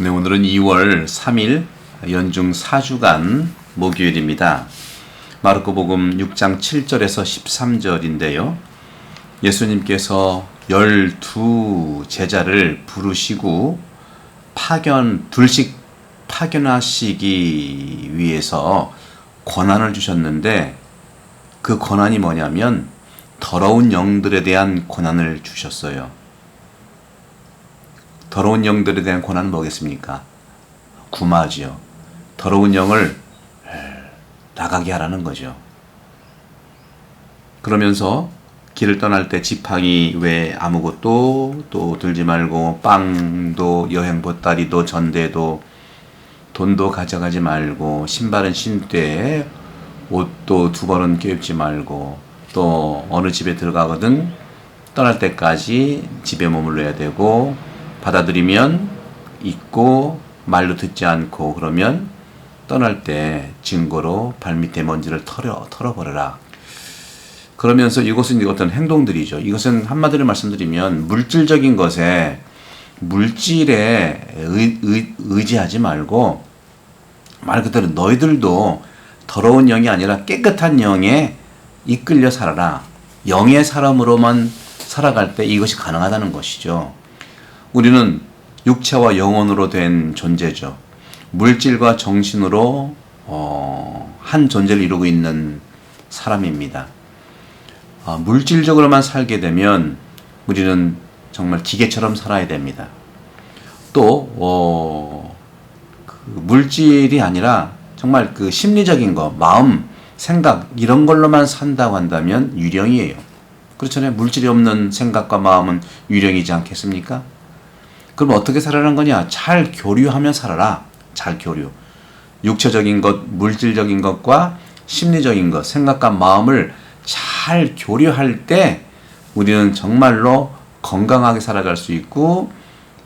네, 오늘은 2월 3일 연중 4주간 목요일입니다. 마르코복음 6장 7절에서 13절인데요. 예수님께서 12 제자를 부르시고 파견 둘씩 파견하시기 위해서 권한을 주셨는데 그 권한이 뭐냐면 더러운 영들에 대한 권한을 주셨어요. 더러운 영들에 대한 권한은 뭐겠습니까? 구마지요. 더러운 영을 나가게 하라는 거죠. 그러면서 길을 떠날 때 지팡이 외 아무것도 또 들지 말고 빵도 여행 보따리도 전대도 돈도 가져가지 말고 신발은 신되 옷도 두 벌은 껴입지 말고 또 어느 집에 들어가거든 떠날 때까지 집에 머물러야 되고 받아들이면 있고 말로 듣지 않고 그러면 떠날 때 증거로 발밑에 먼지를 털어 털어버려라. 그러면서 이것은 어떤 행동들이죠. 이것은 한마디로 말씀드리면 물질적인 것에 물질에 의, 의, 의지하지 말고 말 그대로 너희들도 더러운 영이 아니라 깨끗한 영에 이끌려 살아라. 영의 사람으로만 살아갈 때 이것이 가능하다는 것이죠. 우리는 육체와 영혼으로 된 존재죠. 물질과 정신으로 어, 한 존재를 이루고 있는 사람입니다. 어, 물질적으로만 살게 되면 우리는 정말 기계처럼 살아야 됩니다. 또 어, 그 물질이 아니라 정말 그 심리적인 거, 마음, 생각 이런 걸로만 산다고 한다면 유령이에요. 그렇잖아요. 물질이 없는 생각과 마음은 유령이지 않겠습니까? 그럼 어떻게 살아라는 거냐? 잘 교류하며 살아라. 잘 교류. 육체적인 것, 물질적인 것과 심리적인 것, 생각과 마음을 잘 교류할 때 우리는 정말로 건강하게 살아갈 수 있고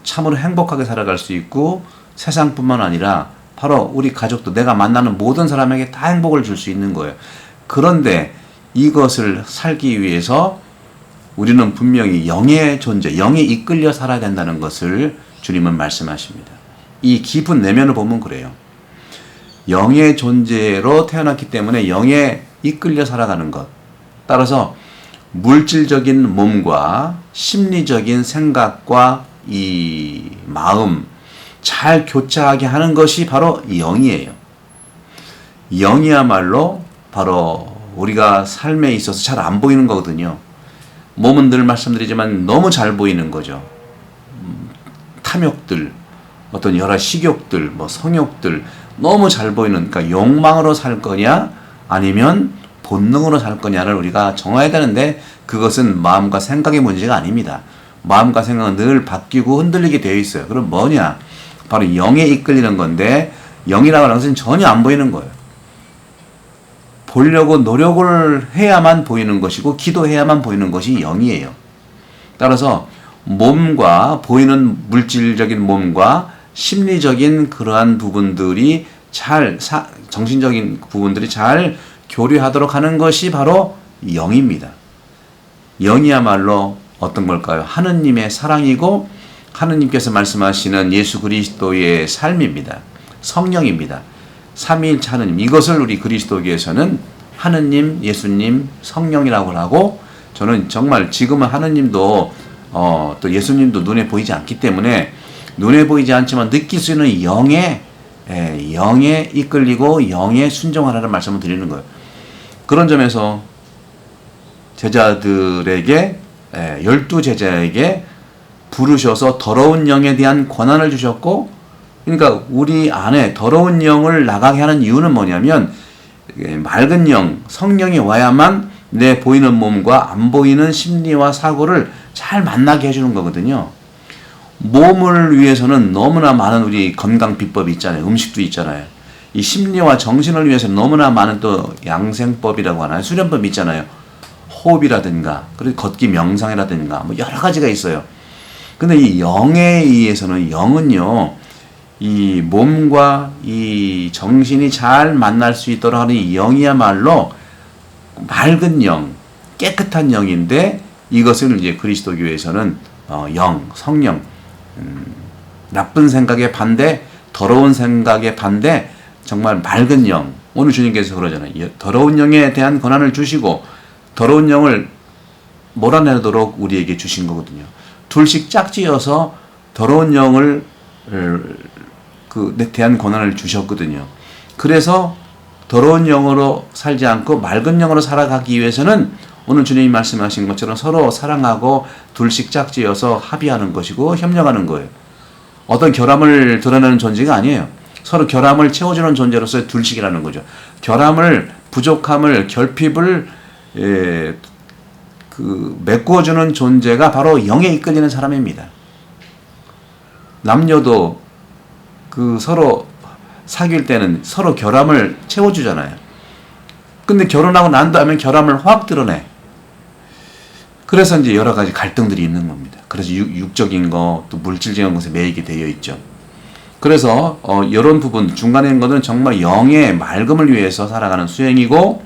참으로 행복하게 살아갈 수 있고 세상뿐만 아니라 바로 우리 가족도 내가 만나는 모든 사람에게 다 행복을 줄 수 있는 거예요. 그런데 이것을 살기 위해서 우리는 분명히 영의 존재, 영에 이끌려 살아야 된다는 것을 주님은 말씀하십니다. 이 깊은 내면을 보면 그래요. 영의 존재로 태어났기 때문에 영에 이끌려 살아가는 것. 따라서 물질적인 몸과 심리적인 생각과 이 마음 잘 교차하게 하는 것이 바로 영이에요. 영이야말로 바로 우리가 삶에 있어서 잘 안 보이는 거거든요. 몸은 늘 말씀드리지만 너무 잘 보이는 거죠. 음, 탐욕들, 어떤 여러 식욕들, 뭐 성욕들 너무 잘 보이는 그러니까 욕망으로 살 거냐 아니면 본능으로 살 거냐를 우리가 정해야 되는데 그것은 마음과 생각의 문제가 아닙니다. 마음과 생각은 늘 바뀌고 흔들리게 되어 있어요. 그럼 뭐냐? 바로 영에 이끌리는 건데 영이라고 하는 것은 전혀 안 보이는 거예요. 보려고 노력을 해야만 보이는 것이고 기도해야만 보이는 것이 영이에요. 따라서 몸과 보이는 물질적인 몸과 심리적인 그러한 부분들이 잘 사, 정신적인 부분들이 잘 교류하도록 하는 것이 바로 영입니다. 영이야말로 어떤 걸까요? 하느님의 사랑이고 하느님께서 말씀하시는 예수 그리스도의 삶입니다. 성령입니다. 삼위일체 하느님 이것을 우리 그리스도교에서는 하느님, 예수님, 성령이라고 하고 저는 정말 지금은 하느님도 어, 또 예수님도 눈에 보이지 않기 때문에 눈에 보이지 않지만 느낄 수 있는 영에 예, 영에 이끌리고 영에 순종하라는 말씀을 드리는 거예요. 그런 점에서 제자들에게 예, 열두 제자에게 부르셔서 더러운 영에 대한 권한을 주셨고 그러니까 우리 안에 더러운 영을 나가게 하는 이유는 뭐냐면 맑은 영, 성령이 와야만 내 보이는 몸과 안 보이는 심리와 사고를 잘 만나게 해주는 거거든요. 몸을 위해서는 너무나 많은 우리 건강 비법이 있잖아요. 음식도 있잖아요. 이 심리와 정신을 위해서 너무나 많은 또 양생법이라고 하나요? 수련법이 있잖아요. 호흡이라든가, 그리고 걷기 명상이라든가, 뭐 여러 가지가 있어요. 근데 이 영에 의해서는 영은요, 이 몸과 이 정신이 잘 만날 수 있도록 하는 이 영이야말로 맑은 영, 깨끗한 영인데 이것을 이제 그리스도교에서는 어, 영, 성령, 음, 나쁜 생각의 반대, 더러운 생각의 반대, 정말 맑은 영. 오늘 주님께서 그러잖아요. 이 더러운 영에 대한 권한을 주시고 더러운 영을 몰아내도록 우리에게 주신 거거든요. 둘씩 짝지어서 더러운 영을 어, 그 대한 권한을 주셨거든요. 그래서 더러운 영으로 살지 않고 맑은 영으로 살아가기 위해서는 오늘 주님이 말씀하신 것처럼 서로 사랑하고 둘씩 짝지어서 합의하는 것이고 협력하는 거예요. 어떤 결함을 드러내는 존재가 아니에요. 서로 결함을 채워주는 존재로서의 둘씩이라는 거죠. 결함을 부족함을 결핍을 에, 그 메꿔주는 존재가 바로 영에 이끌리는 사람입니다. 남녀도 그 서로 사귈 때는 서로 결함을 채워주잖아요. 근데 결혼하고 난 다음에 결함을 확 드러내. 그래서 이제 여러 가지 갈등들이 있는 겁니다. 그래서 육, 육적인 거, 또 물질적인 것에 매이게 되어 있죠. 그래서 어, 이런 부분 중간에 있는 것은 정말 영의 맑음을 위해서 살아가는 수행이고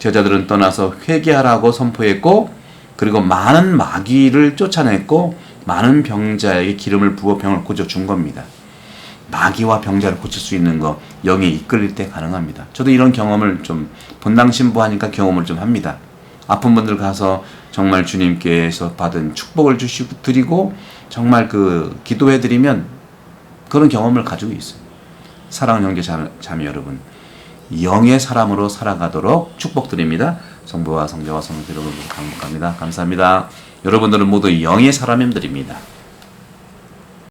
제자들은 떠나서 회개하라고 선포했고 그리고 많은 마귀를 쫓아냈고 많은 병자에게 기름을 부어 병을 고쳐 준 겁니다. 마귀와 병자를 고칠 수 있는 거 영에 이끌릴 때 가능합니다. 저도 이런 경험을 좀 본당 신부하니까 경험을 좀 합니다. 아픈 분들 가서 정말 주님께서 받은 축복을 주시고 드리고 정말 그 기도해 드리면 그런 경험을 가지고 있어요. 사랑하는 형제 자- 자매 여러분, 영의 사람으로 살아가도록 축복드립니다. 성부와 성자와 성령 여러분 강복합니다. 감사합니다. 여러분들은 모두 영의 사람임들입니다.